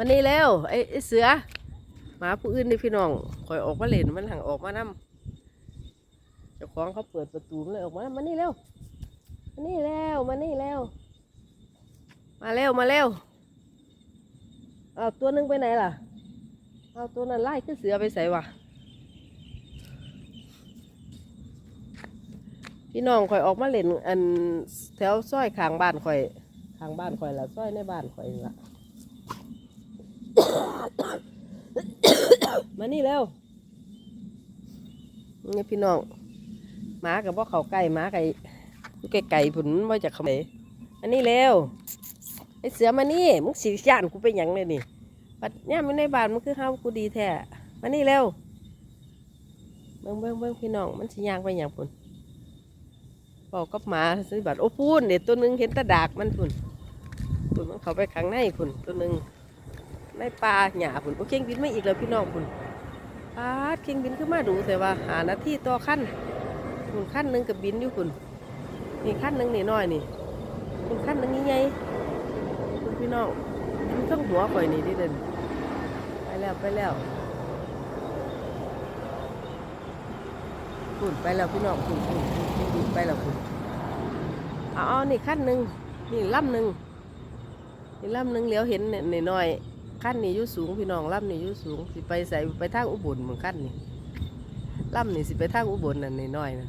มันนี่แล้วไอ้เสือหมาผู้อื่นนี่พี่น้องคอยออกมาเล่นมันหังออกมานำเจ้าของเขาเปิดประตูมันเลยออกมามันนี่แล้วมันนี่แล้วมันนี่แล้ว มาเร็วมาเร็วเอาตัวนึงไปไหนล่ะเอาตัวนั้นไล่ขึ้นเสือไปใส่วะพี่น้องคอยออกมาเล่นอันแถวซอยขางบ้านคอยขางบ้านคอยละซอยในบ้านคอยละ มานี่แล้วนี่พี่น้องหมากับว่าเขาใกล้หมาไก่อยู่ไก่ผุนว่าจะเขาไหนอันนี้เร็วไอเสือมานี่มึงสีย่านกูเป็นหยังเลยนี่ปัดเนี่ยมันในบ้านมันคือเฮากูดีแท้มานี่เร็วเบิ้งเบิ้งเบิ้งพี่น้องมันสีย่างไปหยังผุนบอกกับหมาซื้อบัตรโอ้พูนเด็ดตัวหนึงเห็นตะดากมันผุนผุนมันเข้าไปข้างในผุนตัวหนึงในป่าหญ้าพุ่นโอเคงบินไม่อีกแล้วพี่น้องพุ่น ดเคงบินขึ้นมาดูแต่ว่าหานาที่ต่อขั้นพุ่นขั้นหนึ่งกับบินอยู่พุ่นนี่ขั้นหนึ่งนี่น้อยนี่พุ่นขั้นหนึ่งนี่ไงพุ่นพี่น้องมันเครื่องหัวข่อยนี่ดิเด่นไปแล้วไปแล้วพุ่นไปแล้วพี่น้องพุ่นพุ่นพุ่นพุ่นไปแล้วพุ่นเอาเอนี่ขั้นหนึ่งนี่ลำหนึ่งนี่ลำหนึ่งเหลียวเห็นเนี่ยน้อย ขั้นนี่ยู่สูงพี่น้องลำนี่ยู่สูงสิไปใส่ไปทางอุบลเหมือนขั้นนี่ลำนี่สิไปทางอุบลนั่นน้อยๆนะ